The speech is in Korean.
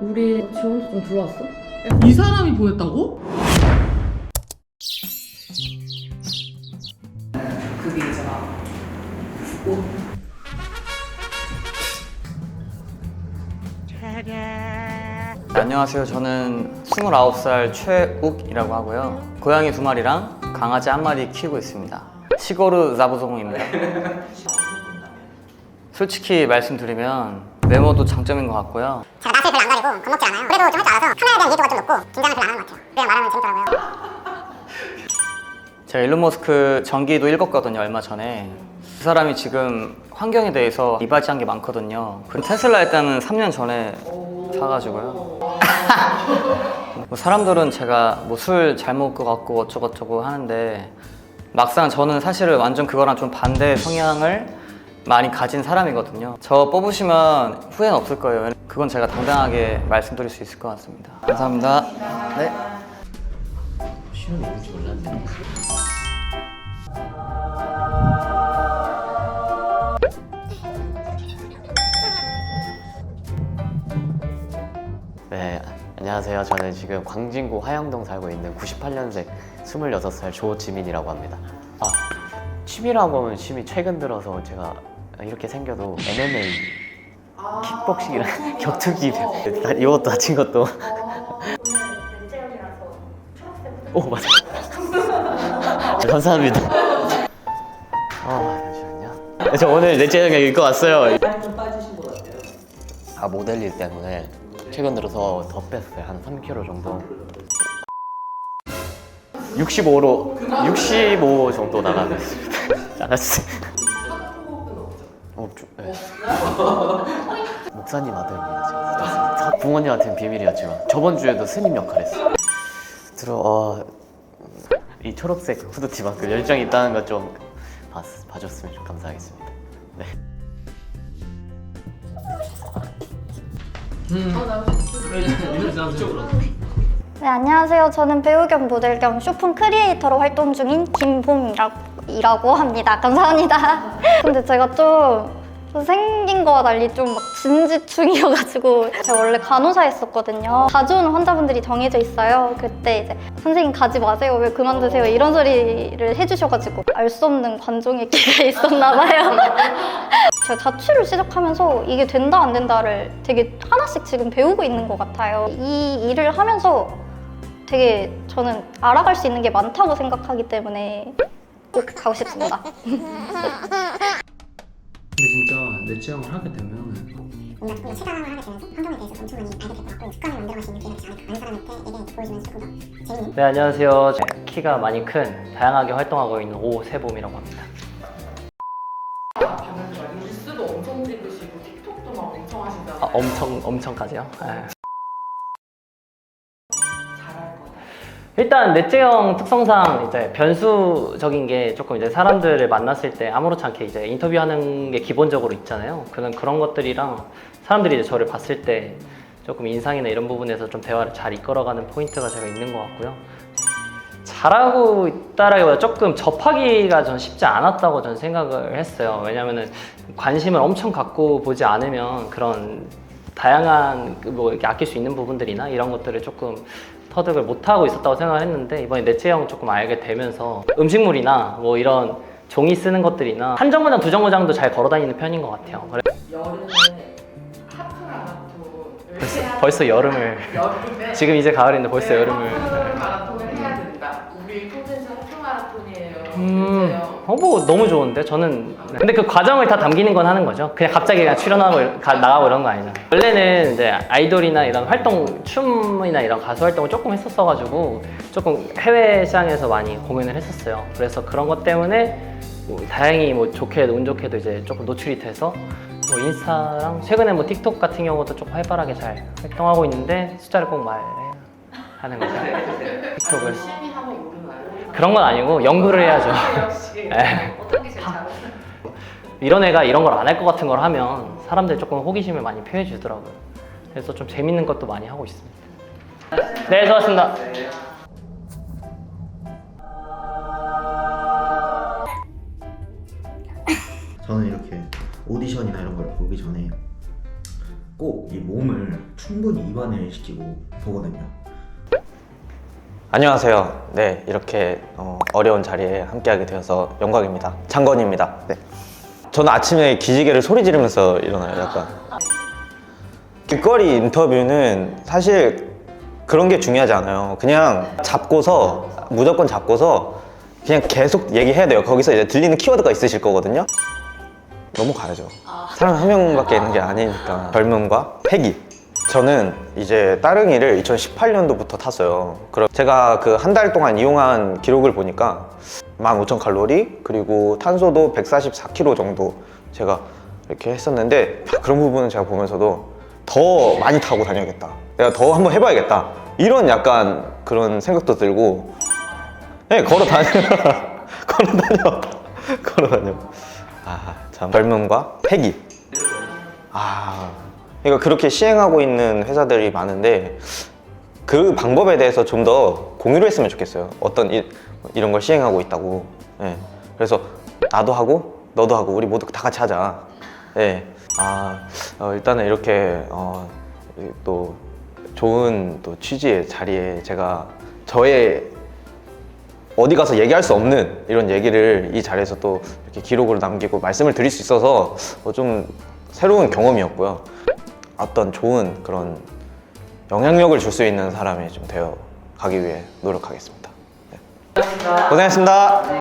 우리 지원서 좀 들어왔어? 이 사람이 보냈다고? 그게 있잖아. 안녕하세요. 저는 29살 최욱이라고 하고요. 고양이 두 마리랑 강아지 한 마리 키우고 있습니다. 시거르 자부송입니다. 솔직히 말씀드리면 외모도 장점인 것 같고요. 제가 낯을 별로 안 가리고 겁먹지 않아요. 그래도 좀 할 줄 알아서 카메라에 대한 이해도가 좀 높고 긴장을 별로 안 하는 것 같아요. 그냥 말하면 재밌더라고요. 제가 일론 머스크 전기도 읽었거든요, 얼마 전에. 그 사람이 지금 환경에 대해서 이바지한 게 많거든요. 그 테슬라 일단은 3년 전에 사가지고요. 뭐 사람들은 제가 뭐 술 잘 먹을 것 같고 어쩌고저쩌고 하는데 막상 저는 사실은 완전 그거랑 좀 반대 성향을 많이 가진 사람이거든요. 저 뽑으시면 후회는 없을 거예요. 그건 제가 당당하게 말씀드릴 수 있을 것 같습니다. 감사합니다. 네. 네, 안녕하세요. 저는 지금 광진구 화영동 살고 있는 98년생 26살 조지민이라고 합니다. 아, 취미라고 하면 취미 최근 들어서 제가 이렇게 생겨도 MMA, 킥복싱이랑 격투기 다- 이것도 다친 것도. 오 맞아. 감사합니다. 아 잠시만요. 저 오늘 넷째 영역 읽고 왔어요. 아 모델 일 때문에 최근 들어서 더 뺐어요. 한 3kg 정도. 65로 65 정도 나가고 있습니다. 알았어요. 어, 주, 네. 목사님 아들입니다 제가 사- 부모님한테는 비밀이었지만 저번 주에도 스님 역할 했어요. 들어 어, 이 초록색 후드티만큼 열정이 있다는 거좀 봐줬으면 좀 감사하겠습니다. 네. 네, 안녕하세요. 저는 배우 겸 모델 겸 쇼핑 크리에이터로 활동 중인 김봄이라고 합니다. 감사합니다. 근데 제가 좀, 좀 생긴 거와 달리 좀 막 진지충이어가지고 제가 원래 간호사 했었거든요. 자주 오는 환자분들이 정해져 있어요. 그때 이제 선생님 가지 마세요. 왜 그만두세요? 이런 소리를 해주셔가지고 알 수 없는 관종의 끼가 있었나 봐요. 제가 자취를 시작하면서 이게 된다 안 된다를 되게 하나씩 지금 배우고 있는 것 같아요. 이 일을 하면서 되게 저는 알아갈 수 있는 게 많다고 생각하기 때문에 꼭 가고 싶습니다. 근데 진짜 내 체험을 하게 되면은 뭔가 조금 더 체감을 하게 되면서 환경에 대해서 엄청 많이 알게 될 것 같고 습관을 만들어갈 수 있는 기회가 되지 않을까 다른 사람한테 얘기 보여주면서 조금 더 재밌는 네, 안녕하세요. 키가 많이 큰, 다양하게 활동하고 있는 오세봄이라고 합니다. 릴스도 엄청 찍으시고 틱톡도 막 엄청 하시잖아요. 아, 엄청, 엄청까지요? 네. 일단 넷째 형 특성상 이제 변수적인 게 조금 이제 사람들을 만났을 때 아무렇지 않게 이제 인터뷰하는 게 기본적으로 있잖아요. 그런 그런 것들이랑 사람들이 이제 저를 봤을 때 조금 인상이나 이런 부분에서 좀 대화를 잘 이끌어가는 포인트가 제가 있는 것 같고요. 잘하고 있다라기보다 조금 접하기가 전 쉽지 않았다고 저는 생각을 했어요. 왜냐면은 관심을 엄청 갖고 보지 않으면 그런 다양한 그뭐 이렇게 아낄 수 있는 부분들이나 이런 것들을 조금 터득을 못 하고 있었다고 생각을 했는데 이번에 넷째형 조금 알게 되면서 음식물이나 뭐 이런 종이 쓰는 것들이나 한 정거장 두 정거장도 잘 걸어 다니는 편인 것 같아요. 그래- 여름에 하프 마라톤을 벌써, 벌써 여름을 여름에 지금 이제 가을인데 벌써 네, 여름을 하프 마라톤을 해야 된다. 우리 콘텐츠 하프 마라톤이에요. 음, 그래요. 어, 뭐 너무 좋은데 저는 근데 그 과정을 다 담기는 건 하는 거죠. 그냥 갑자기 그냥 출연하고 가- 나가고 이런 거 아니잖아요. 원래는 이제 아이돌이나 이런 활동, 춤이나 이런 가수 활동을 조금 했었어가지고 조금 해외 시장에서 많이 공연을 했었어요. 그래서 그런 것 때문에 뭐 다행히 뭐 좋게도 운 좋게도 이제 조금 노출이 돼서 뭐 인스타랑 최근에 뭐 틱톡 같은 경우도 조금 활발하게 잘 활동하고 있는데 숫자를 꼭 말해야 하는 거죠. 틱톡을 그런 건 아니고 연구를 해야죠. 네. 이런 애가 이런 걸 안 할 것 같은 걸 하면 사람들 조금 호기심을 많이 표해 주더라고요. 그래서 좀 재밌는 것도 많이 하고 있습니다. 네, 수고하셨습니다. 저는 이렇게 오디션이나 이런 걸 보기 전에 꼭 이 몸을 충분히 입안을 시키고 보거든요. 안녕하세요. 네, 이렇게 어, 어려운 자리에 함께하게 되어서 영광입니다. 장건입니다. 네. 저는 아침에 기지개를 소리 지르면서 일어나요, 약간. 길거리 인터뷰는 사실 그런 게 중요하지 않아요. 그냥 잡고서, 무조건 잡고서 그냥 계속 얘기해야 돼요. 거기서 이제 들리는 키워드가 있으실 거거든요. 넘어가야죠. 사람 한 명밖에 있는 게 아니니까. 젊음과 패기. 저는 이제 따릉이를 2018년도부터 탔어요. 그럼 제가 그 한 달 동안 이용한 기록을 보니까 15,000칼로리 그리고 탄소도 144kg 정도 제가 이렇게 했었는데 그런 부분은 제가 보면서도 더 많이 타고 다녀야겠다. 내가 더 한번 해봐야겠다. 이런 약간 그런 생각도 들고 네, 걸어 다녀. 걸어 다녀. 걸어 다녀. 아, 참. 젊음과 패기. 아, 그러니까 그렇게 시행하고 있는 회사들이 많은데 그 방법에 대해서 좀 더 공유를 했으면 좋겠어요. 어떤 이, 이런 걸 시행하고 있다고. 예. 그래서 나도 하고 너도 하고 우리 모두 다 같이 하자. 예. 아, 어, 일단은 이렇게 어, 또 좋은 또 취지의 자리에 제가 저의 어디 가서 얘기할 수 없는 이런 얘기를 이 자리에서 또 이렇게 기록으로 남기고 말씀을 드릴 수 있어서 어, 좀 새로운 경험이었고요. 어떤 좋은 그런 영향력을 줄 수 있는 사람이 좀 되어 가기 위해 노력하겠습니다. 네. 고생했습니다.